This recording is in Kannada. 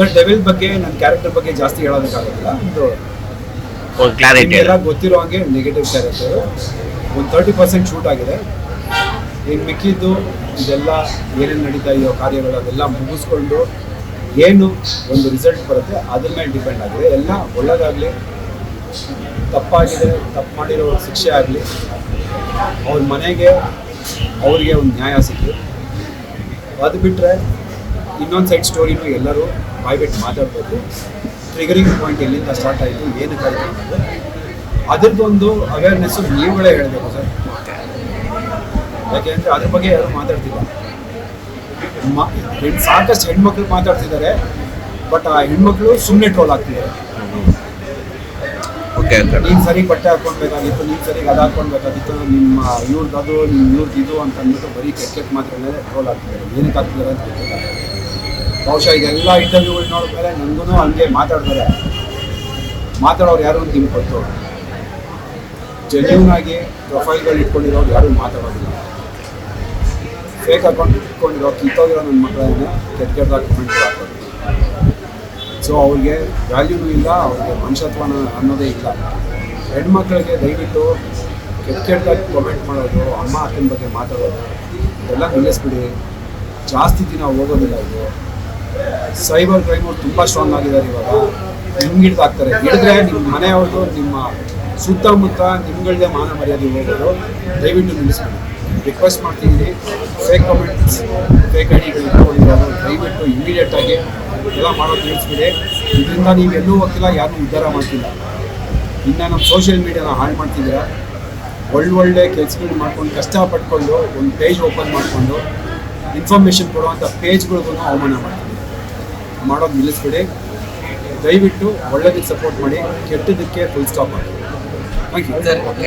ಸರ್ ಡೆವಿಲ್ ಬಗ್ಗೆ ನನ್ನ ಕ್ಯಾರೆಕ್ಟರ್ ಬಗ್ಗೆ ಜಾಸ್ತಿ ಹೇಳೋದಕ್ಕಾಗಲ್ಲ ಒಂದು ಕ್ಲಾರಿಟಿ ಎಲ್ಲ. ಗೊತ್ತಿರೋ ಹಾಗೆ ನೆಗೆಟಿವ್ ಕ್ಯಾರೆಕ್ಟರ್ ಒಂದು ತರ್ಟಿ ಪರ್ಸೆಂಟ್ ಶೂಟ್ ಆಗಿದೆ. ಇನ್ನು ಮಿಕ್ಕಿದ್ದು ಇದೆಲ್ಲ ಏನೇನು ನಡೀತಾ ಇದೆಯೋ ಕಾರ್ಯಗಳು ಅದೆಲ್ಲ ಮುಗಿಸ್ಕೊಂಡು ಏನು ಒಂದು ರಿಸಲ್ಟ್ ಬರುತ್ತೆ ಅದ್ರ ಮೇಲೆ ಡಿಪೆಂಡ್ ಆಗಿದೆ. ಎಲ್ಲ ಒಳ್ಳೆಯದಾಗಲಿ ತಪ್ಪಾಗಿದೆ ತಪ್ಪು ಮಾಡಿರೋ ಶಿಕ್ಷೆ ಆಗಲಿ ಅವ್ರ ಮನೆಗೆ ಅವ್ರಿಗೆ ಒಂದು ನ್ಯಾಯ ಸಿಗಲಿ. ಅದು ಬಿಟ್ಟರೆ ಇನ್ನೊಂದು ಸೈಡ್ ಸ್ಟೋರಿನೂ ಎಲ್ಲರೂ ಬಾಯ್ಬಿಟ್ಟು ಮಾತಾಡ್ಬೇಕು ಟ್ರಿಗರಿಂಗ್ ಪಾಯಿಂಟ್ ಎಲ್ಲಿಂದ ಸ್ಟಾರ್ಟ್ ಆಯಿತು ಏನು ಅನ್ನೋದು. ಅದ್ರದ್ದೊಂದು ಅವೇರ್ನೆಸ್ಸು ನೀವುಗಳೇ ಹೇಳಬೇಕು ಸರ್. ಯಾಕೆ ಅಂದರೆ ಅದ್ರ ಬಗ್ಗೆ ಯಾರು ಮಾತಾಡ್ತಿಲ್ಲ. ಸಾಕಷ್ಟು ಹೆಣ್ಮಕ್ಳು ಮಾತಾಡ್ತಿದ್ದಾರೆ ಬಟ್ ಆ ಹೆಣ್ಮಕ್ಳು ಸುಮ್ಮನೆ ಟ್ರೋಲ್ ಆಗ್ತಿದ್ದಾರೆ. ನೀನು ಸರಿ ಬಟ್ಟೆ ಹಾಕೊಳ್ಬೇಕಾಗಿತ್ತು ನೀನು ಸರಿ ಅದು ಹಾಕೊಳ್ಬೇಕಾಗಿತ್ತು ನಿಮ್ಮ ಇವ್ರದ್ದು ಅದು ನಿಮ್ಮ ಇವ್ರದ್ದು ಇದು ಅಂತ ಅಂದ್ಬಿಟ್ಟು ಬರೀ ಕೆಟ್ಟ ಮಾತ್ರ ಟ್ರೋಲ್ ಆಗ್ತಿದ್ದಾರೆ. ಏನಕ್ಕೆ ಆಗ್ತಿದ್ದಾರೆ ಅಂತ ಗೊತ್ತಿಲ್ಲ. ಬಹುಶಃ ಇದೆಲ್ಲ ಇಂಟರ್ವ್ಯೂಗಳು ನೋಡಿದ್ಮೇಲೆ ನನಗೂ ಹಂಗೆ ಮಾತಾಡ್ತಾರೆ. ಮಾತಾಡೋರು ಯಾರು ಅಂತ ನಿಮ್ಗೆ ಗೊತ್ತು. ಜೆನ್ಯೂನ್ ಆಗಿ ಪ್ರೊಫೈಲ್ಗಳು ಇಟ್ಕೊಂಡಿರೋರು ಯಾರು ಮಾತಾಡೋದಿಲ್ಲ. ಫೇಕ್ ಅಕೌಂಟ್ ಇಟ್ಕೊಂಡಿರೋ ಕಿತ್ತೋಗಿರೋ ನನ್ನ ಮಕ್ಕಳನ್ನ ಕೆಟ್ಟ ಕೆಟ್ಟದಾಗ ಕಮೆಂಟ್ ಹಾಕೋದು. ಸೊ ಅವ್ರಿಗೆ ವ್ಯಾಲ್ಯೂನೂ ಇಲ್ಲ, ಅವ್ರಿಗೆ ಮನುಷ್ಯತ್ವ ಅನ್ನೋದೇ ಇಲ್ಲ. ಹೆಣ್ಮಕ್ಳಿಗೆ ದಯವಿಟ್ಟು ಕೆಟ್ಟ ಕೆಟ್ಟದಾಗಿ ಕಮೆಂಟ್ ಮಾಡೋದು, ಅಮ್ಮ ಅಕ್ಕನ ಬಗ್ಗೆ ಮಾತಾಡೋದು, ಇದೆಲ್ಲ ನಿಲ್ಲಿಸ್ಬಿಡಿ. ಜಾಸ್ತಿ ದಿನ ಹೋಗೋದಿಲ್ಲ ಇದು. ಸೈಬರ್ ಕ್ರೈಮ್ ಅವ್ರು ತುಂಬ ಸ್ಟ್ರಾಂಗ್ ಆಗಿದ್ದಾರೆ ಇವಾಗ. ನಿಮ್ಗೆ ಹಿಡ್ದಾಕ್ತಾರೆ ಹಿಡಿದ್ರೆ ನಿಮ್ಮ ಮನೆಯವ್ರದ್ದು ನಿಮ್ಮ ಸುತ್ತಮುತ್ತ ನಿಮ್ಗಳದೇ ಮಾನ ಮರ್ಯಾದೆ ಹೋಗೋದು ದಯವಿಟ್ಟು ನಿಲ್ಲಿಸ್ಬೇಕು ರಿಕ್ವೆಸ್ಟ್ ಮಾಡ್ತಿದ್ದೀನಿ ಫೇಕ್ ಕಮೆಂಟ್ಸ್ ಫೇಕ್ ಐಡಿಗಳು ಇಟ್ಕೊಂಡಿರೋದು. ದಯವಿಟ್ಟು ಇಮಿಡಿಯೇಟ್ ಆಗಿ ಎಲ್ಲ ಮಾಡೋದು ನಿಲ್ಲಿಸ್ಬಿಡಿ ಇದರಿಂದ ನೀವು ಎಲ್ಲೂ ಹೋಗ್ತಿಲ್ಲ ಯಾರೂ ಉದ್ಧಾರ ಮಾಡ್ತಿಲ್ಲ. ಇನ್ನು ನಮ್ಮ ಸೋಷಿಯಲ್ ಮೀಡಿಯಾನ ಹಾಳು ಮಾಡ್ತಿದ್ದೀರಾ. ಒಳ್ಳೊಳ್ಳೆ ಒಳ್ಳೆ ಕೆಲಸಗಳು ಮಾಡ್ಕೊಂಡು ಕಷ್ಟಪಟ್ಕೊಂಡು ಒಂದು ಪೇಜ್ ಓಪನ್ ಮಾಡಿಕೊಂಡು ಇನ್ಫಾರ್ಮೇಷನ್ ಕೊಡುವಂಥ ಪೇಜ್ಗಳಿಗೂ ಅವಮಾನ ಮಾಡ್ತಿದ್ದೀವಿ ಮಾಡೋದು ನಿಲ್ಲಿಸ್ಬಿಡಿ. ದಯವಿಟ್ಟು ಒಳ್ಳೇದಕ್ಕೆ ಸಪೋರ್ಟ್ ಮಾಡಿ ಕೆಟ್ಟದಕ್ಕೆ ಫುಲ್ ಸ್ಟಾಪ್ ಮಾಡಿ. Thank you